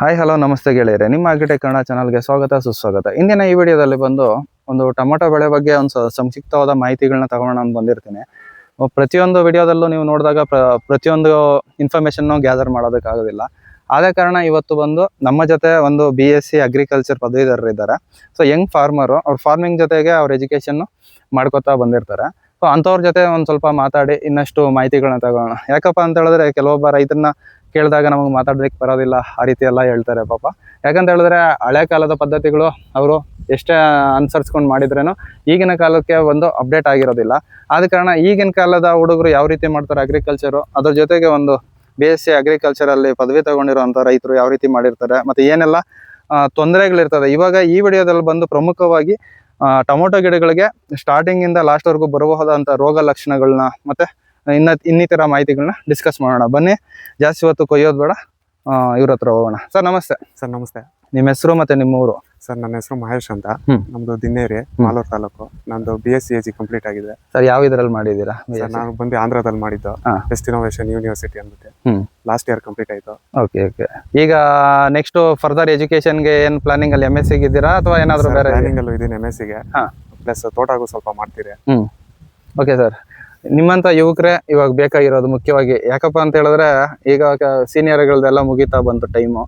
Hi hello ನಮಸ್ತೆ ಗೆಳೆಯರೆ. ನಿಮ್ಮ ಅಗ್ರಿಟೆಕ್ ಕನ್ನಡ ಚಾನಲ್ಗೆ ಸ್ವಾಗತ, ಸುಸ್ವಾಗತ. ಇಂದಿನ ಈ ವಿಡಿಯೋದಲ್ಲಿ ಬಂದು ಒಂದು ಟೊಮೊಟೊ ಬೆಳೆ ಬಗ್ಗೆ ಒಂದು ಸಂಕ್ಷಿಪ್ತವಾದ ಮಾಹಿತಿಗಳನ್ನ ತಗೊಳ್ಳೋಣ ಅಂತ ಬಂದಿರ್ತೀನಿ. ಪ್ರತಿಯೊಂದು ವಿಡಿಯೋದಲ್ಲೂ ನೀವು ನೋಡಿದಾಗ ಪ್ರ- ಪ್ರತಿಯೊಂದು ಇನ್ಫಾರ್ಮೇಷನ್ನು ಗ್ಯಾದರ್ ಮಾಡೋದಕ್ಕಾಗೋದಿಲ್ಲ. ಆದ ಕಾರಣ ಇವತ್ತು ಬಂದು ನಮ್ಮ ಜೊತೆ ಒಂದು ಬಿ ಎಸ್ ಸಿ ಅಗ್ರಿಕಲ್ಚರ್ ಪದವೀಧರರಿದ್ದಾರೆ ಸೊ ಯಂಗ್ ಫಾರ್ಮರು ಅವ್ರ ಫಾರ್ಮಿಂಗ್ ಜೊತೆಗೆ ಅವ್ರ ಎಜುಕೇಷನ್ನು ಮಾಡ್ಕೊತಾ ಬಂದಿರ್ತಾರೆ. ಸೊ ಅಂಥವ್ರ ಜೊತೆ ಒಂದು ಸ್ವಲ್ಪ ಮಾತಾಡಿ ಇನ್ನಷ್ಟು ಮಾಹಿತಿಗಳನ್ನ ತಗೋಣ ಯಾಕಪ್ಪ ಅಂತ ಹೇಳಿದ್ರೆ, ಕೆಲವೊಬ್ಬ ರೈತರನ್ನ ಕೇಳಿದಾಗ ನಮಗೆ ಮಾತಾಡ್ಲಿಕ್ಕೆ ಬರೋದಿಲ್ಲ, ಆ ರೀತಿ ಎಲ್ಲ ಹೇಳ್ತಾರೆ ಪಾಪ. ಯಾಕಂತ ಹೇಳಿದ್ರೆ ಹಳೆ ಕಾಲದ ಪದ್ಧತಿಗಳು ಅವರು ಎಷ್ಟೇ ಅನುಸರಿಸ್ಕೊಂಡು ಮಾಡಿದ್ರೇನು ಈಗಿನ ಕಾಲಕ್ಕೆ ಒಂದು ಅಪ್ಡೇಟ್ ಆಗಿರೋದಿಲ್ಲ. ಆದ ಕಾರಣ ಈಗಿನ ಕಾಲದ ಹುಡುಗರು ಯಾವ ರೀತಿ ಮಾಡ್ತಾರೆ ಅಗ್ರಿಕಲ್ಚರು ಅದ್ರ ಜೊತೆಗೆ ಒಂದು ಬಿ ಎಸ್ ಸಿ ಅಗ್ರಿಕಲ್ಚರಲ್ಲಿ ಪದವಿ ತಗೊಂಡಿರುವಂಥ ರೈತರು ಯಾವ ರೀತಿ ಮಾಡಿರ್ತಾರೆ, ಮತ್ತು ಏನೆಲ್ಲ ತೊಂದರೆಗಳಿರ್ತದೆ. ಇವಾಗ ಈ ವಿಡಿಯೋದಲ್ಲಿ ಬಂದು ಪ್ರಮುಖವಾಗಿ ಟೊಮೊಟೊ ಗಿಡಗಳಿಗೆ ಸ್ಟಾರ್ಟಿಂಗ್ ಇಂದ ಲಾಸ್ಟ್ ವರೆಗೂ ಬರಬಹುದಂತ ರೋಗ ಲಕ್ಷಣಗಳನ್ನ, ಮತ್ತೆ ಇನ್ನ ಇನ್ನಿತರ ಮಾಹಿತಿಗಳನ್ನ ಡಿಸ್ಕಸ್ ಮಾಡೋಣ. ಬನ್ನಿ ಜಾಸ್ತಿ ಹೊತ್ತು ಕೊಯ್ಯೋದು ಬೇಡ ಇವ್ರ ಹತ್ರ ಹೋಗೋಣ. ಸರ್ ನಮಸ್ತೆ. ಸರ್ ನಮಸ್ತೆ. ನಿಮ್ಮ ಹೆಸರು ಮತ್ತೆ ನಿಮ್ಮ ಊರು? ಸರ್ ನನ್ನ ಹೆಸರು ಮಹೇಶ್ ಅಂತ. ನಮ್ದು ದಿನ್ನೇರಿ ಮಾಲೂರು ತಾಲೂಕು. ನಂದು B S C A G complete ಆಗಿದೆ. ಸರ್ ಯಾವ ಇದ್ರಲ್ಲಿ ಮಾಡಿದ್ದೀರಾ? ಸರ್ ನಾನು ಬಂದು ಆಂಧ್ರದಲ್ಲಿ ಮಾಡಿದ್ದು. ಬೆಸ್ಟ್ ಇನೋವೇಷನ್ ಯೂನಿವರ್ಸಿಟಿ ಅಂದ್ಬಿಟ್ಟು. ಲಾಸ್ಟ್ ಇಯರ್ ಕಂಪ್ಲೀಟ್ ಆಯ್ತು. ಓಕೆ ಓಕೆ ಈಗ ನೆಕ್ಸ್ಟ್ ಫರ್ದರ್ ಎಜುಕೇಶನ್ಗೆ ಏನ್ ಪ್ಲಾನಿಂಗ್ ಅಲ್ಲಿ ಎಂ ಎಸ್ ಸಿ ಇದ್ದೀರಾ ಅಥವಾ ಏನಾದ್ರು ಬೇರೆ ಪ್ಲಾನಿಂಗ್ ಅಲ್ಲೂ ಇದೀನಿ ಎಂ ಎಸ್ಗೆ. ಹಾ. ಪ್ಲಸ್ ತೋಟಗೂ ಸ್ವಲ್ಪ ಮಾಡ್ತೀರಿ. ಓಕೆ ಸರ್ ನಿಮ್ಮಂತ ಯುವಕರೇ ಇವಾಗ ಬೇಕಾಗಿರೋದು ಮುಖ್ಯವಾಗಿ. ಯಾಕಪ್ಪ ಅಂತ ಹೇಳಿದ್ರೆ ಈಗ ಸೀನಿಯರ್ಗಳದೆಲ್ಲ ಮುಗಿತಾ ಬಂತು ಟೈಮು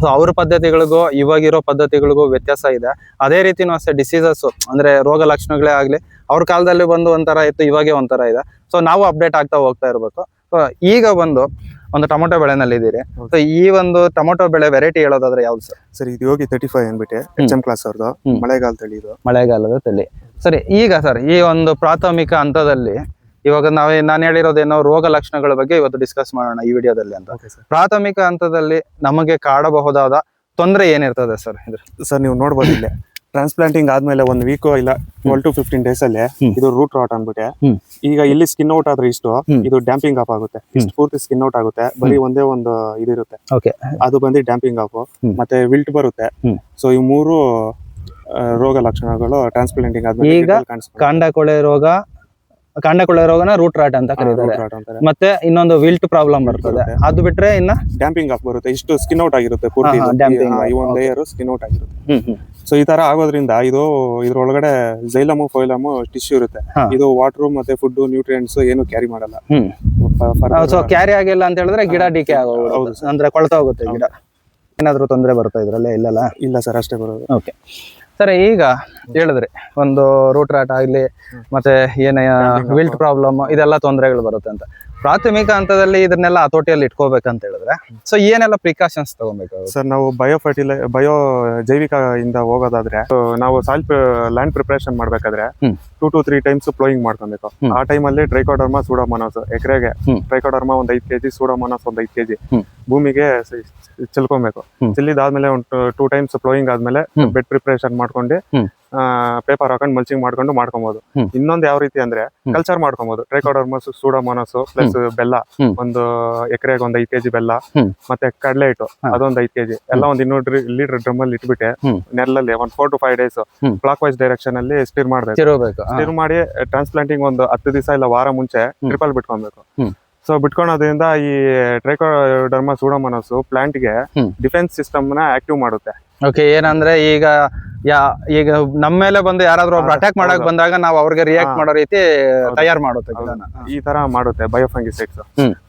ಸೊ ಅವ್ರ ಪದ್ಧತಿಗಳಿಗೂ ಇವಾಗಿರೋ ಪದ್ಧತಿಗಳಿಗೂ ವ್ಯತ್ಯಾಸ ಇದೆ. ಅದೇ ರೀತಿನೂ ಅಷ್ಟೇ ಡಿಸೀಸಸ್ ಅಂದ್ರೆ ರೋಗ ಲಕ್ಷಣಗಳೇ ಆಗಲಿ ಅವ್ರ ಕಾಲದಲ್ಲಿ ಬಂದು ಒಂಥರ ಇತ್ತು ಇವಾಗೆ ಒಂಥರ ಇದೆ. ಸೊ ನಾವು ಅಪ್ಡೇಟ್ ಆಗ್ತಾ ಹೋಗ್ತಾ ಇರಬೇಕು. ಸೊ ಈಗ ಬಂದು ಒಂದು ಟೊಮೊಟೊ ಬೆಳೆನಲ್ಲಿ ಇದ್ದೀರಿ. ಸೊ ಈ ಒಂದು ಟೊಮೊಟೊ ಬೆಳೆ ವೆರೈಟಿ ಹೇಳೋದಾದ್ರೆ ಯಾವ್ದು ಸರ್? ಸರ್ ಇದು ಯೋಗಿ ತರ್ಟಿ ಫೈವ್ ಅಂದ್ಬಿಟ್ಟು ಎಚ್ ಎಂ ಕ್ಲಾಸ್ ಅವ್ರದ್ದು ಮಳೆಗಾಲದಲ್ಲಿ ಮಳೆಗಾಲ ತಳಿ ಇದು. ಮಳೆಗಾಲದ ತಳಿ. ಸರಿ ಈಗ ಸರ್ ಈ ಒಂದು ಪ್ರಾಥಮಿಕ ಹಂತದಲ್ಲಿ ಇವಾಗ ನಾವೇ ನಾನು ಹೇಳಿರೋದೇನೋ ರೋಗ ಲಕ್ಷಣಗಳ ಬಗ್ಗೆ ಇವತ್ತು ಡಿಸ್ಕಸ್ ಮಾಡೋಣ ಈ ವಿಡಿಯೋದಲ್ಲಿ ಅಂತ. ಪ್ರಾಥಮಿಕ ಹಂತದಲ್ಲಿ ನಮಗೆ ಕಾಡಬಹುದಾದ ತೊಂದರೆ ಏನಿರ್ತದೆ ಸರ್ ಇದ್ರ? ಸರ್ ನೀವು ನೋಡ್ಬೋದು ಇಲ್ಲಿ. ಟ್ರಾನ್ಸ್ಪ್ಲಾಂಟಿಂಗ್ ಆದ್ಮೇಲೆ ಒಂದು ವೀಕ್ ಇಲ್ಲ ಟ್ವೆಲ್ ಟು ಫಿಫ್ಟೀನ್ ಡೇಸ್ ಅಲ್ಲಿ ಇದು ರೂಟ್ ರಾಟ್ ಅನ್ಬಿಟ್ಟೆ. ಈಗ ಇಲ್ಲಿ ಸ್ಕಿನ್ ಔಟ್ ಆದ್ರೆ ಇಷ್ಟು ಇದು ಡ್ಯಾಂಪಿಂಗ್ ಆಫ್ ಆಗುತ್ತೆ. ಇಷ್ಟು ಪೂರ್ತಿ ಸ್ಕಿನ್ ಔಟ್ ಆಗುತ್ತೆ. ಬರೀ ಒಂದೇ ಒಂದು ಇದಿರುತ್ತೆ. ಅದು ಬಂದು ಡ್ಯಾಂಪಿಂಗ್ ಆಫ್ ಮತ್ತೆ ವಿಲ್ಟ್ ಬರುತ್ತೆ. ಸೊ ಈ ಮೂರು ರೋಗ ಲಕ್ಷಣಗಳು ಟ್ರಾನ್ಸ್ಪ್ಲಾಂಟಿಂಗ್ ಆದ್ಮೇಲೆ ಈಗ ಕಾಂಡ ಕೊಳೆ ರೋಗ ಕಾಂಡ ಕೊಳೆ ರೋಗನ ರೂಟ್ ರಾಟ್ ಅಂತ ಕರೀತಾರೆ. ಮತ್ತೆ ಇನ್ನೊಂದು ವಿಲ್ಟ್ ಪ್ರಾಬ್ಲಮ್ ಬರ್ತದೆ. ಅದು ಬಿಟ್ರೆ ಇನ್ನ ಡ್ಯಾಂಪಿಂಗ್ ಆಫ್ ಬರುತ್ತೆ. ಇಷ್ಟು ಸ್ಕಿನ್ ಔಟ್ ಆಗಿರುತ್ತೆ ಪೂರ್ತಿ ಈ- ಲೇಯರ್ ಸ್ಕಿನ್ ಔಟ್ ಆಗಿರುತ್ತೆ. ಸೊ ಈ ತರ ಆಗೋದ್ರಿಂದ ಇದು ಇದ್ರೊಳಗಡೆ ಜೈಲಮು ಫೈಲಮು ಟಿಶ್ಯೂ ಇರುತ್ತೆ. ಇದು ವಾಟರ್ ಮತ್ತೆ ಫುಡ್ ನ್ಯೂಟ್ರಿಯೆಂಟ್ಸ್ ಏನು ಕ್ಯಾರಿ ಮಾಡಲ್ಲ. ಸೊ ಕ್ಯಾರಿ ಆಗಿಲ್ಲ. ಅಂತ ಹೇಳಿದ್ರೆ ಗಿಡ ಡಿಕೆ ಆಗೋದು ಅಂದ್ರೆ ಕೊಳ್ತಾ ಹೋಗುತ್ತೆ ಗಿಡ. ಏನಾದ್ರೂ ತೊಂದರೆ ಬರ್ತಾ ಇದ್ರಲ್ಲೇ ಇಲ್ಲಲ್ಲ? ಇಲ್ಲ ಸರ್ ಅಷ್ಟೇ ಬರೋದು. ಓಕೆ ಸರಿ ಈಗ ಹೇಳಿದ್ರೆ ಒಂದು ರೂಟ್ ರಾಟ್ ಆಗ್ಲಿ ಮತ್ತೆ ಏನೇ ವಿಲ್ಟ್ ಪ್ರಾಬ್ಲಮ್ ಇದೆಲ್ಲ ತೊಂದರೆಗಳು ಬರುತ್ತೆ ಅಂತ. ಪ್ರಾಥಮಿಕ ಹಂತದಲ್ಲಿ ಇದನ್ನೆಲ್ಲ ಹತೋಟಿಯಲ್ಲಿ ಇಟ್ಕೋಬೇಕಂತ ಹೇಳಿದ್ರೆ ಸೊ ಏನೆಲ್ಲ ಪ್ರಿಕಾಷನ್ಸ್ ತಗೋಬೇಕು ಸರ್ ನಾವು ಬಯೋ ಫರ್ಟಿಲೈ ಬಯೋ ಜೈವಿಕ ಇಂದ ಹೋಗೋದಾದ್ರೆ ನಾವು ಸಾಯಿಲ್ ಲ್ಯಾಂಡ್ ಪ್ರಿಪರೇಷನ್ ಮಾಡ್ಬೇಕಾದ್ರೆ. Two to three times ploughing ಮಾಡ್ಕೊಬೇಕು. ಆ ಟೈಮಲ್ಲಿ ಟ್ರೈಕೋಡರ್ಮಾ ಸೂಡೋಮೋನಾಸ್ ಎಕರೆಗೆ. ಟ್ರೈಕೋಡರ್ಮಾ ಒಂದ್ ಐದ್ ಕೆಜಿ ಸೂಡೋಮೋನಾಸ್ ಒಂದ್ ಐದ್ ಕೆಜಿ. ಭೂಮಿಗೆ ಚಿಲ್ಕೊಬೇಕು. ಚೆಲ್ಲಿದಾದ್ಮೇಲೆ ಒಂದು ಟೂ ಟೈಮ್ಸ್ ಫ್ಲೋಯಿಂಗ್ ಆದ್ಮೇಲೆ. ಬೆಡ್ ಪ್ರಿಪರೇಷನ್ ಮಾಡ್ಕೊಂಡು. ಪೇಪರ್ ಹಾಕೊಂಡು ಮಲ್ಚಿಂಗ್ ಮಾಡ್ಕೊಂಡು ಮಾಡ್ಕೊಬಹುದು ಇನ್ನೊಂದು ಯಾವ ರೀತಿ ಅಂದ್ರೆ. ಕಲ್ಚರ್ ಮಾಡ್ಕೊಬಹುದು ಟ್ರೈಕೋಡರ್ಮಸ್ ಸೂಡೋಮೋನಾಸ್ ಪ್ಲಸ್ ಬೆಲ್ಲ. ಒಂದು ಎಕರೆಗೆ ಒಂದ್ ಐದ್ ಕೆಜಿ ಬೆಲ್ಲ. ಮತ್ತೆ ಕಡಲೆ ಹಿಟ್ಟು ಹಾ. ಅದೊಂದ್ ಐದ್ ಕೆಜಿ. ಎಲ್ಲ ಒಂದ್ ಇನ್ನೂರು ಲೀಟರ್ ಡ್ರಮ್ ಅಲ್ಲಿ ಇಟ್ಬಿಟ್ಟೆ ನೆಲ್ಲಲ್ಲಿ ಒಂದ್ four to five days. Clockwise direction ಅಲ್ಲಿ ಸ್ಟಿರ್ ಮಾಡ್ಬೇಕು. ಸ್ಟಿರ್ ಮಾಡಿ ಟ್ರಾನ್ಸ್ಪ್ಲಾಂಟಿಂಗ್ ಒಂದು ಹತ್ತು ದಿವಸ ಇಲ್ಲ ವಾರ ಮುಂಚೆ. ಟ್ರಿಪಲ್ ಬಿಟ್ಕೊಬೇಕು. ಸೊ ಬಿಟ್ಕೊಳೋದ್ರಿಂದ ಈ ಟ್ರೈಕೋಡರ್ಮಾ ಸೂಡೋಮೋನಸ್ ಪ್ಲಾಂಟ್ಗೆ. ಡಿಫೆನ್ಸ್ ಸಿಸ್ಟಮ್ನ ಆಕ್ಟಿವ್ ಮಾಡುತ್ತೆ. ಓಕೆ ಏನಂದ್ರೆ ಈಗ ಯಾ ಈಗ ನಮ್ಮ ಮೇಲೆ ಬಂದು ಯಾರಾದ್ರೂ ಒಬ್ರು ಅಟ್ಯಾಕ್ ಮಾಡಕ್ ಬಂದಾಗ ನಾವು ಅವ್ರಿಗೆ ರಿಯಾಕ್ಟ್ ಮಾಡೋ ರೀತಿ. ತಯಾರು ಮಾಡುತ್ತೆ ಈ ತರ ಮಾಡುತ್ತೆ ಬಯೋ ಫಂಗಿಸೈಡ್ಸ್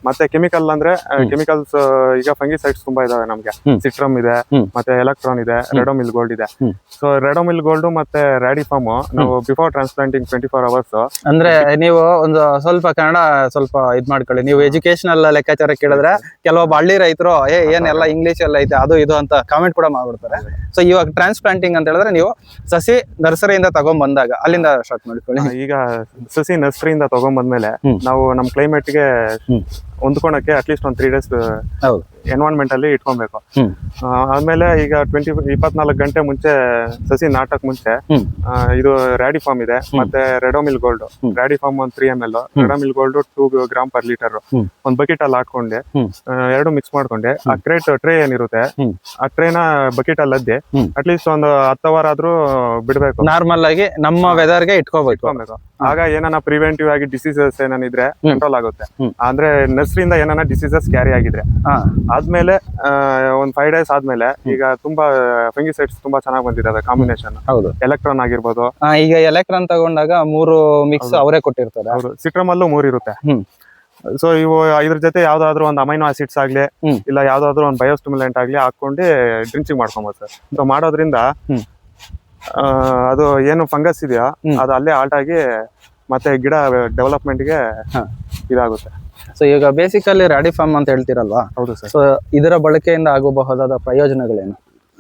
ಮತ್ತೆ ಕೆಮಿಕಲ್ ಅಂದ್ರೆ ಕೆಮಿಕಲ್ಸ್ ಈಗ ಫಂಗಿಸೈಡ್ಸ್ ತುಂಬಾ ಇದಾವೆ ನಮ್ಗೆ. ಸಿಟ್ರಮ್ ಇದೆ ಮತ್ತೆ ಎಲೆಕ್ಟ್ರಾನ್ ಇದೆ ರೆಡೋಮಿಲ್ ಗೋಲ್ಡ್ ಇದೆ. ಸೊ ರೆಡೋಮಿಲ್ ಗೋಲ್ಡ್ ಮತ್ತೆ ರ್ಯಾಡಿಫಾರ್ಮ್ ನಾವು before transplanting twenty four hours ಅಂದ್ರೆ ನೀವು ಒಂದು ಸ್ವಲ್ಪ ಕನ್ನಡ ಸ್ವಲ್ಪ ಇದ್ ಮಾಡ್ಕೊಳ್ಳಿ. ನೀವು ಎಜುಕೇಶನಲ್ ಲೆಕ್ಕಾಚಾರ ಕೇಳಿದ್ರೆ ಕೆಲವೊಬ್ಬ ಹಳ್ಳಿ ರೈತರು ಏ ಏನೆಲ್ಲ ಇಂಗ್ಲಿಷ್ ಎಲ್ಲ ಐತೆ ಅದು ಇದು ಅಂತ ಕಾಮೆಂಟ್ ಕೂಡ ಮಾಡ್ಬಿಡ್ತಾರೆ. ಸೊ ಇವಾಗ ಟ್ರಾನ್ಸ್ಪ್ಲಾಂಟಿಂಗ್ ಅಂತ ಹೇಳಿದ್ರೆ ನೀವು ಸಸಿ ನರ್ಸರಿಯಿಂದ ತಗೊಂಡ್ ಬಂದಾಗ ಅಲ್ಲಿಂದ ಸ್ಟಾರ್ಟ್ ಮಾಡ್ಕೊಳ್ಳಿ ಈಗ ಸಸಿ ನರ್ಸರಿಯಿಂದ ತಗೊಂಡ್ಬಂದ್ಮೇಲೆ ಬಂದ್ಮೇಲೆ ನಾವು ನಮ್ಮ ಕ್ಲೈಮೇಟ್ಗೆ. ಹೊಂದ್ಕೊಳಕ್ಕೆ ಅಟ್ಲೀಸ್ಟ್ ಒಂದ್ ತ್ರೀ ಡೇಸ್ ಹೌದು. ಎನ್ವೈರನ್ಮೆಂಟ್ ಅಲ್ಲಿ ಇಟ್ಕೊಬೇಕು. ಆಮೇಲೆ ಈಗ ಟ್ವೆಂಟಿ ಇಪ್ಪತ್ನಾಲ್ಕು ಗಂಟೆ ಮುಂಚೆ ಸಸಿ ನಾಟಕ್ ಮುಂಚೆ ಇದು ಆ, ಫಾರ್ಮ್ ಇದೆ. ಮತ್ತೆ ರೆಡೋಮಿಲ್ ಗೋಲ್ಡ್ ರಾಡಿ ಫಾರ್ಮ್ ಒಂದ್ three M L Ridomil Gold two gram per litre. ಒಂದ್ ಬಕೆಟ್ ಅಲ್ಲಿ ಹಾಕೊಂಡೆ. ಎರಡು ಮಿಕ್ಸ್ ಮಾಡ್ಕೊಂಡೆ. ಆ ಕ್ರೇಟ್ ಟ್ರೇ ಏನಿರುತ್ತೆ. ಆ ಟ್ರೇನ ಬಕೆಟ್ ಅಲ್ಲಿ ಅದ್ದೆ. ಅಟ್ಲೀಸ್ಟ್ ಒಂದು ಹತ್ತು ಅವರ್ ಆದ್ರೂ ಬಿಡ್ಬೇಕು. ನಾರ್ಮಲ್ ಆಗಿ ನಮ್ಮ ವೆದರ್ಗೆ ಇಟ್ಕೊಬೇಕು. ಆಗ ಏನಾನ ಪ್ರಿವೆಂಟಿವ್ ಆಗಿ ಡಿಸೀಸಸ್ ಏನಿದ್ರೆ. ಕಂಟ್ರೋಲ್ ಆಗುತ್ತೆ. ಅಂದ್ರೆ ನರ್ಸರಿಯಿಂದ ಏನಾನ ಡಿಸೀಸಸ್ ಕ್ಯಾರಿ ಆಗಿದ್ರೆ. ಆದ್ಮೇಲೆ ಒಂದ್ ಫೈವ್ ಡೇಸ್ ಆದ್ಮೇಲೆ ಈಗ ತುಂಬಾ ಫಂಗಿಸೈಡ್ಸ್ ತುಂಬಾ ಚೆನ್ನಾಗಿ ಬಂದಿದ್ದಾವೆ ಕಾಂಬಿನೇಷನ್ ಹೌದು. ಎಲೆಕ್ಟ್ರಾನ್ ಆಗಿರ್ಬೋದು. ಈಗ ಎಲೆಕ್ಟ್ರಾನ್ ತಗೊಂಡಾಗ ಮೂರು ಮಿಕ್ಸ್. ಅವರೇ ಕೊಟ್ಟಿರ್ತಾರೆ ಹೌದು. ಸಿಟ್ರಮಲ್ಲೂ ಮೂರ್ ಇರುತ್ತೆ. ಸೊ ಇವು ಇದ್ರ ಜೊತೆ ಯಾವ್ದಾದ್ರು ಒಂದು ಅಮೈನೋ ಆಸಿಡ್ಸ್ ಆಗ್ಲಿ ಇಲ್ಲ ಯಾವ್ದಾದ್ರು ಒಂದು ಬಯೋಸ್ಟಿಮುಲೆಂಟ್ ಆಗ್ಲಿ ಹಾಕೊಂಡು ಡ್ರಿಂಚಿಂಗ್ ಮಾಡ್ಕೊಬೋದು ಸರ್ ಸೊ ಮಾಡೋದ್ರಿಂದ ಅದು ಏನು ಫಂಗಸ್ ಇದೆಯಾ. ಅದು ಅಲ್ಲೇ ಆಲ್ಟ್ ಆಗಿ ಮತ್ತೆ ಗಿಡ ಡೆವಲಪ್ಮೆಂಟ್ಗೆ ಇದಾಗುತ್ತೆ. ಸೊ ಈಗ ಬೇಸಿಕಲಿ ರಾಡಿಫಾರ್ಮ್ ಅಂತ ಹೇಳ್ತಿರಲ್ವಾ? ಹೌದು ಸರ್. ಸೊ ಇದರ ಬಳಕೆಯಿಂದ ಆಗಬಹುದಾದ ಪ್ರಯೋಜನಗಳೇನು?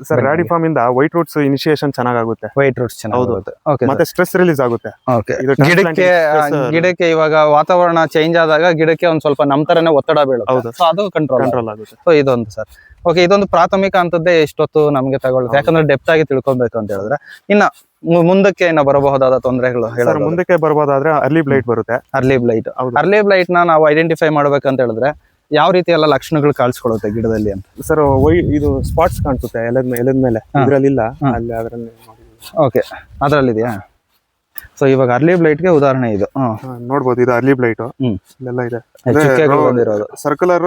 ಸರ್. ರಾಡಿ ಫಾರ್ಮ್ ಇಂದ ವೈಟ್ ರೂಟ್ಸ್ ಇನಿಷಿಯೇಷನ್ ಚೆನ್ನಾಗುತ್ತೆ ವೈಟ್ ರೂಟ್ಸ್ ಚೆನ್ನಾಗಿ ಓಕೆ ಮತ್ತೆ ಸ್ಟ್ರೆಸ್ ರಿಲೀಸ್ ಆಗುತ್ತೆ. ಓಕೆ. ಗಿಡಕ್ಕೆ ಗಿಡಕ್ಕೆ ಇವಾಗ ವಾತಾವರಣ ಚೇಂಜ್ ಆದಾಗ ಗಿಡಕ್ಕೆ ಒಂದ್ ಸ್ವಲ್ಪ ನಮ್ ತರನೆ ಒತ್ತಡ ಬೀಳುತ್ತೆ. ಹೌದು. ಸೊ ಅದು ಕಂಟ್ರೋಲ್ ಕಂಟ್ರೋಲ್ ಆಗುತ್ತೆ. ಸೊ ಇದೊಂದು ಸರ್. ಓಕೆ ಇದೊಂದು ಪ್ರಾಥಮಿಕ ಅಂತದ್ದೇ ಇಷ್ಟೊತ್ತು ನಮ್ಗೆ ತಗೊಳ್ಳುತ್ತೆ? ಯಾಕಂದ್ರೆ ಡೆಪ್ತ್ ಆಗಿ ತಿಳ್ಕೊಬೇಕು ಅಂತ ಹೇಳಿದ್ರೆ. ಇನ್ನ ಮುಂದಕ್ಕೆ ಇನ್ನ ಬರಬಹುದಾದ ತೊಂದರೆಗಳು ಮುಂದಕ್ಕೆ ಬರಬಹುದಾದ್ರೆ ಅರ್ಲಿ ಬ್ಲೈಟ್ ಬರುತ್ತೆ. Early blight. ಅರ್ಲಿ ಬ್ಲೈಟ್ನ ನಾವು ಐಡೆಂಟಿಫೈ ಮಾಡ್ಬೇಕಂತ ಹೇಳಿದ್ರೆ ಯಾವ ರೀತಿ ಎಲ್ಲ ಲಕ್ಷಣಗಳು ಕಾಣಿಸ್ಕೊಳ್ಳುತ್ತೆ ಗಿಡದಲ್ಲಿ ಅಂತ? ಸರ್ ಇದು ಸ್ಪಾಟ್ಸ್ ಕಾಣಿಸುತ್ತೆ ಎಲೆದ ಎಲೆದ ಮೇಲೆ. ಹಾ. ಇದ್ರಲ್ಲಿ ಇಲ್ಲ ಹಾ. ಅಲ್ಲಿ ಅದರಲ್ಲಿ ಓಕೆ ಅದರಲ್ಲಿದೆಯಾ? ಸೊ ಇವಾಗ ಅರ್ಲಿ ಬ್ಲೈಟ್ಗೆ ಉದಾಹರಣೆ ಇದು. ನೋಡ್ಬೋದು ಇದು ಅರ್ಲಿ ಬ್ಲೈಟ್ ಇದೆ. ಬಂದಿರೋದು. ಸರ್ಕುಲರ್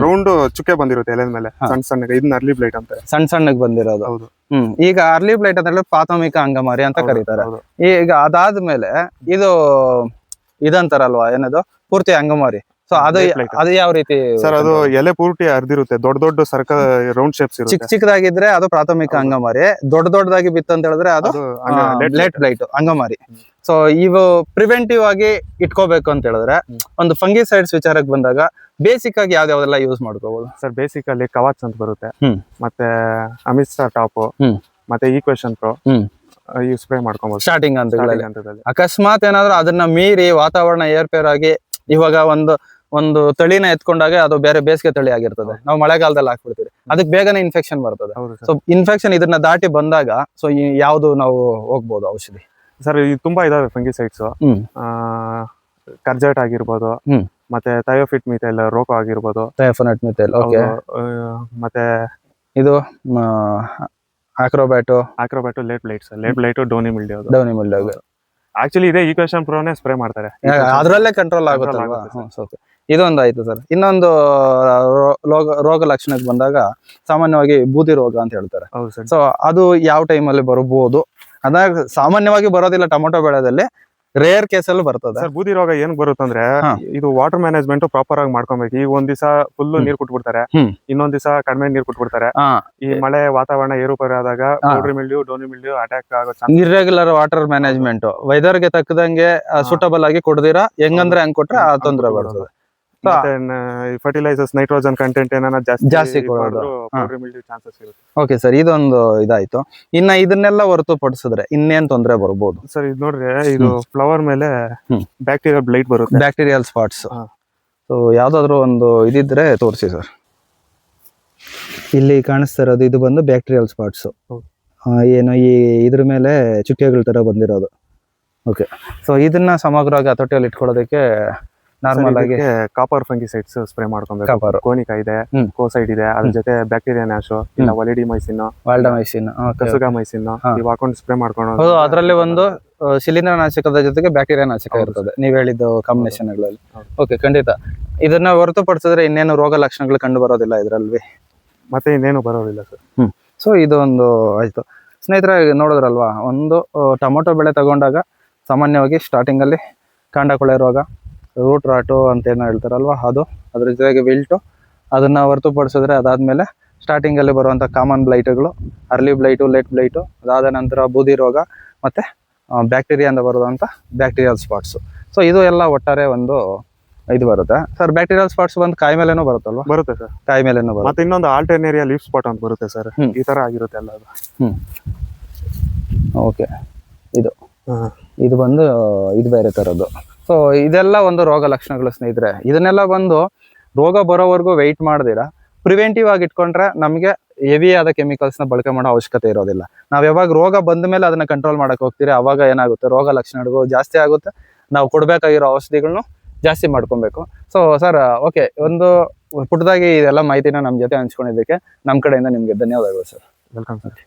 ರೌಂಡ್ ಚುಕ್ಕೆ ಬಂದಿರುತ್ತೆ ಎಲೆದ ಮೇಲೆ. ಸಣ್ಣ ಸಣ್ಣ ಇದನ್ನ ಅರ್ಲಿ ಬ್ಲೈಟ್ ಅಂತ. ಸಣ್ಣ ಸಣ್ಣಗ್ ಬಂದಿರೋದು. ಹೌದು. ಹ್ಮ್. ಈಗ ಅರ್ಲಿ ಬ್ಲೈಟ್ ಅಂತ ಹೇಳಿದ್ರೆ ಪ್ರಾಥಮಿಕ ಅಂಗಮಾರಿ ಅಂತ ಕರೀತಾರೆ. ಈಗ ಅದಾದ್ಮೇಲೆ ಇದು ಇದಂತಾರಲ್ವಾ ಏನದು? ಪೂರ್ತಿ ಅಂಗಮಾರಿ. ಸೊ ಅದು ಅದು ಯಾವ ರೀತಿ ಸರ್ ಅದು ಎಲೆ ಪೂರ್ತಿ ಹರಿದಿರುತ್ತೆ. ದೊಡ್ಡ ದೊಡ್ಡ ಸರ್ಕಲ್ ರೌಂಡ್ ಶೇಪ್ಸ್ ಚಿಕ್ಕ ಚಿಕ್ಕದಾಗಿದ್ರೆ ಅದು ಪ್ರಾಥಮಿಕ ಅಂಗಮಾರಿ ದೊಡ್ಡ ದೊಡ್ಡದಾಗಿ ಬಿತ್ತು ಅಂತ ಹೇಳಿದ್ರೆ ಅದು ಲೈಟ್ ಲೇಟ್ ಬ್ಲೈಟ್ ಅಂಗಮಾರಿ. ಸೊ ಇವು ಪ್ರಿವೆಂಟಿವ್ ಆಗಿ ಇಟ್ಕೋಬೇಕು ಅಂತ ಹೇಳಿದ್ರೆ ಒಂದು ಫಂಗಿ ಸೈಡ್ಸ್ ವಿಚಾರಕ್ಕೆ ಬಂದಾಗ ಬೇಸಿಕ್ ಆಗಿ ಯಾವ್ದಾವ್ದೆಲ್ಲ ಯೂಸ್ ಮಾಡ್ಕೋಬಹುದು ಸರ್ ಬೇಸಿಕ್ ಅಲ್ಲಿ ಕವಾಚ್ ಅಂತ ಬರುತ್ತೆ. ಮತ್ತೆ ಅಮಿತ್ ಟಾಪ್ ಹ್ಮ್. ಮತ್ತೆ ಈಕ್ವೇಶನ್ ಪ್ರೋ ಯೂಸ್ ಈ ಸ್ಪ್ರೇ ಮಾಡ್ಕೊಬಹುದು ಸ್ಟಾರ್ಟಿಂಗ್ ಅಂತ ಅಕಸ್ಮಾತ್ ಏನಾದ್ರೂ ಅದನ್ನ ಮೀರಿ ವಾತಾವರಣ ಏರ್ಪೇರ್ ಆಗಿ ಇವಾಗ ಒಂದು ಒಂದು ತಳಿನ ಎತ್ಕೊಂಡಾಗ ಅದು ಬೇರೆ ಬೇಸಿಗೆ ತಳಿ ಆಗಿರ್ತದೆ. ನಾವು ಮಳೆಗಾಲದಲ್ಲಿ ಹಾಕ್ಬಿಡ್ತೀವಿ. ಅದಕ್ಕೆ ಬೇಗನೆ ಇನ್ಫೆಕ್ಷನ್ ಬರ್ತದೆ. ಸೊ ಇನ್ಫೆಕ್ಷನ್ ಇದನ್ನ ದಾಟಿ ಬಂದಾಗ ಸೊ ಯಾವ್ದು ನಾವು ಹೋಗ್ಬೋದು ಔಷಧಿ? ಸರ್ ಇದು ತುಂಬಾ ಇದಾವೆ ಫಂಗಿಸೈಡ್ಸ್ ಕರ್ಜಟ್ ಆಗಿರ್ಬೋದು. ಮತ್ತೆ ಥಯೋಫಿಟ್ ಮಿಥೈಲ್ ರೋಕೋ ಆಗಿರ್ಬೋದು. ಥಯೋಫಿಟ್ ಮಿಥೈಲ್ ಓಕೆ ಮತ್ತೆ ಇದು acrobat acrobat late blights late blight downy mildew downy mildew actually ಇದೇ ಈಕ್ವೇಶನ್ ಪ್ರೋನೇ ಸ್ಪ್ರೇ ಮಾಡ್ತಾರೆ. ಅದ್ರಲ್ಲೇ ಕಂಟ್ರೋಲ್ ಆಗುತ್ತೆ. ಇದೊಂದು ಆಯ್ತು ಸರ್. ಇನ್ನೊಂದು ರೋಗ ರೋಗ ಲಕ್ಷಣಕ್ಕೆ ಬಂದಾಗ ಸಾಮಾನ್ಯವಾಗಿ ಬೂದಿ ರೋಗ ಅಂತ ಹೇಳ್ತಾರೆ. ಸೊ ಅದು ಯಾವ ಅಲ್ಲಿ ಬರಬಹುದು ಅದಾಗ ಸಾಮಾನ್ಯವಾಗಿ ಬರೋದಿಲ್ಲ ಟೊಮೊಟೊ ಬೆಳೆದಲ್ಲಿ ರೇರ್ ಕೇಸಲ್ಲಿ ಬರ್ತದೆ. ಸರ್ ಬೂದಿ ರೋಗ ಏನ್ ಬರುತ್ತಂದ್ರೆ. ಇದು ವಾಟರ್ ಮ್ಯಾನೇಜ್ಮೆಂಟ್ ಪ್ರಾಪರ್ ಆಗಿ ಮಾಡ್ಕೊಬೇಕು. ಈಗ ಒಂದ್ ದಿವಸ ಫುಲ್. ನೀರ್ ಕೊಟ್ಬಿಡ್ತಾರೆ. ಇನ್ನೊಂದ್ ದಿವಸ ಕಡಿಮೆ ನೀರ್ ಕೊಟ್ಬಿಡ್ತಾರೆ. ಈ ಮಳೆ ವಾತಾವರಣ ಏರುಪೇರು ಆದಾಗ. Powdery mildew downy mildew attack ಆಗೋ ಇರ್ರೆಗ್ಯುಲರ್ ವಾಟರ್ ಮ್ಯಾನೇಜ್ಮೆಂಟ್ ವೆದರ್ಗೆ ತಕ್ಕದಂಗೆ ಸೂಟಬಲ್ ಆಗಿ ಕೊಡದಿರ? ಹೆಂಗಂದ್ರೆ ಹಂಗ್ ಕೊಟ್ರೆ ಆ ತೊಂದರೆ ಬರ್ತದೆ. ಫರ್ಟಿಲೈಸರ್ಸ್ ನೈಟ್ರೋಜನ್ ಕಂಟೆಂಟ್ ಜಾಸ್ತಿ ಜಾಸ್ತಿ ಕೊಡೋದು. ಚಾನ್ಸಸ್ ಇರುತ್ತೆ. ಓಕೆ ಸರ್ ಇದೊಂದು ಇದಾಯ್ತು. ಇನ್ನ ಇದನ್ನೆಲ್ಲ ಹೊರತುಪಡಿಸಿದ್ರೆ ಇನ್ನೇನ್ ತೊಂದರೆ ಬರ್ಬೋದು? ಸರ್ ಇದು ನೋಡ್ರಿ ಇದು ಫ್ಲವರ್ ಮೇಲೆ. ಬ್ಯಾಕ್ಟೀರಿಯಲ್ ಬ್ಲೈಟ್ ಬರುತ್ತೆ. Bacterial spots. ಸೊ ಯಾವ್ದಾದ್ರು ಒಂದು ಇದಿದ್ರೆ ತೋರಿಸಿ ಸರ್ ಇಲ್ಲಿ ಕಾಣಿಸ್ತಾ ಇರೋದು ಇದು ಬಂದು ಬ್ಯಾಕ್ಟೀರಿಯಲ್ ಸ್ಪಾಟ್ಸ್. ಏನು ಈ ಇದ್ರ ಮೇಲೆ ಚುಕ್ಕೆಗಳ ತರ ಬಂದಿರೋದು. ಓಕೆ ಸೊ ಇದನ್ನ ಸಮಗ್ರವಾಗಿ ಹತೋಟಿಯಲ್ಲಿ ಇಟ್ಕೊಳ್ಳೋದಕ್ಕೆ ನಾರ್ಮಲ್ ಆಗಿ ಕಾಪರ್ ಫಂಗಿಸೈಡ್ಸ್ ಸ್ಪ್ರೇ ಮಾಡ್ಕೊಬೇಕು. ಕಾಪರ್ ಕೋನಿಕಾ ಇದೆ. ಕೋಸೈಡ್ ಇದೆ ಅದ್ರ ಜೊತೆ ಬ್ಯಾಕ್ಟೀರಿಯಾ ನ್ಯಾಶು ಇಲ್ಲ ಒಲಿಡಿ ಮೈಸಿನ್ ವಾಲ್ಡಮೈಸಿನ್ ಕಸುಗ ಮೈಸಿನ್. ಇವ್ ಹಾಕೊಂಡು ಸ್ಪ್ರೇ ಮಾಡ್ಕೊಂಡು ಅದರಲ್ಲಿ ಒಂದು ಶಿಲೀಂಧ್ರ ನಾಶಕದ ಜೊತೆಗೆ ಬ್ಯಾಕ್ಟೀರಿಯಾ ನಾಶಕ ಇರ್ತದೆ. ನೀವ್ ಹೇಳಿದ್ದು ಕಾಂಬಿನೇಷನ್ಗಳಲ್ಲಿ. ಓಕೆ ಖಂಡಿತ. ಇದನ್ನ ಹೊರತುಪಡಿಸಿದ್ರೆ ಇನ್ನೇನು ರೋಗ ಲಕ್ಷಣಗಳು ಕಂಡು ಬರೋದಿಲ್ಲ ಇದರಲ್ಲಿ? ಮತ್ತೆ ಇನ್ನೇನು ಬರೋದಿಲ್ಲ ಸರ್. ಸೊ ಇದೊಂದು ಒಂದು ಆಯ್ತು. ಸ್ನೇಹಿತರೆ ನೋಡಿದ್ರಲ್ವಾ? ಒಂದು ಟೊಮೊಟೊ ಬೆಳೆ ತಗೊಂಡಾಗ ಸಾಮಾನ್ಯವಾಗಿ ಸ್ಟಾರ್ಟಿಂಗ್ ಅಲ್ಲಿ ಕಾಂಡ ಕೊಳೆ ರೋಗ ರೂಟ್ ರಾಟು ಅಂತ ಏನೋ ಹೇಳ್ತಾರಲ್ವ ಅದು ಅದ್ರ ಜೊತೆಗೆ ವಿಲ್ಟು ಅದನ್ನ ಹೊರತುಪಡಿಸಿದ್ರೆ ಅದಾದಮೇಲೆ ಸ್ಟಾರ್ಟಿಂಗ್ ಅಲ್ಲಿ ಬರುವಂತ ಕಾಮನ್ ಬ್ಲೈಟ್ಗಳು ಅರ್ಲಿ ಬ್ಲೈಟು ಲೇಟ್ ಬ್ಲೈಟು ಅದಾದ ನಂತರ ಬೂದಿ ರೋಗ ಮತ್ತೆ ಅಂತ ಬರುವಂಥ ಬ್ಯಾಕ್ಟೀರಿಯಲ್ ಸ್ಪಾಟ್ಸ್ ಸೊ ಇದು ಎಲ್ಲ ಒಟ್ಟಾರೆ ಒಂದು ಇದು ಬರುತ್ತೆ. ಸರ್ ಬ್ಯಾಕ್ಟೀರಿಯಲ್ ಸ್ಪಾಟ್ಸ್ ಬಂದು ಕಾಯಿ ಮೇಲೆನೂ ಬರುತ್ತಲ್ವಾ? ಬರುತ್ತೆ ಸರ್ ಕಾಯಿ ಮೇಲೆನೂ ಬರುತ್ತೆ. ಮತ್ತೆ ಇನ್ನೊಂದು ಆಲ್ಟರ್ನೇರಿಯಾ ಲೀಫ್ ಸ್ಪಾಟ್ ಅಂತ ಬರುತ್ತೆ ಸರ್ ಈ ತರ ಆಗಿರುತ್ತೆ ಎಲ್ಲ ಅದು. ಓಕೆ ಇದು. ಇದು ಬಂದು ಇದು ಬೇರೆ ತರದ್ದು. ಸೊ ಇದೆಲ್ಲ ಒಂದು ರೋಗ ಲಕ್ಷಣಗಳು ಸ್ನೇಹಿತರೆ. ಇದನ್ನೆಲ್ಲ ಬಂದು ರೋಗ ಬರೋವರೆಗೂ ವೆಯ್ಟ್ ಮಾಡ್ದಿರಾ. ಪ್ರಿವೆಂಟಿವ್ ಆಗಿ ಇಟ್ಕೊಂಡ್ರೆ ನಮಗೆ ಹೆವಿ ಆದ ಕೆಮಿಕಲ್ಸ್ನ ಬಳಕೆ ಮಾಡೋ ಅವಶ್ಯಕತೆ ಇರೋದಿಲ್ಲ. ನಾವು ಯಾವಾಗ ರೋಗ ಬಂದ ಮೇಲೆ ಅದನ್ನ ಕಂಟ್ರೋಲ್ ಮಾಡಕ್ಕೆ ಹೋಗ್ತೀರಿ, ಅವಾಗ ಏನಾಗುತ್ತೆ? ರೋಗ ಲಕ್ಷಣಗಳು ಜಾಸ್ತಿ ಆಗುತ್ತೆ. ನಾವು ಕೊಡಬೇಕಾಗಿರೋ ಔಷಧಿಗಳನ್ನು ಜಾಸ್ತಿ ಮಾಡ್ಕೊಬೇಕು. ಸೊ ಸರ್ ಓಕೆ ಒಂದು ಪುಟ್ಟದಾಗಿ ಇದೆಲ್ಲ ಮಾಹಿತಿನ ನಮ್ಮ ಜೊತೆ ಹಂಚ್ಕೊಂಡಿದ್ದಕ್ಕೆ ನಮ್ಮ ಕಡೆಯಿಂದ ನಿಮಗೆ ಧನ್ಯವಾದಗಳು ಸರ್ ವೆಲ್ಕಮ್ ಸರ್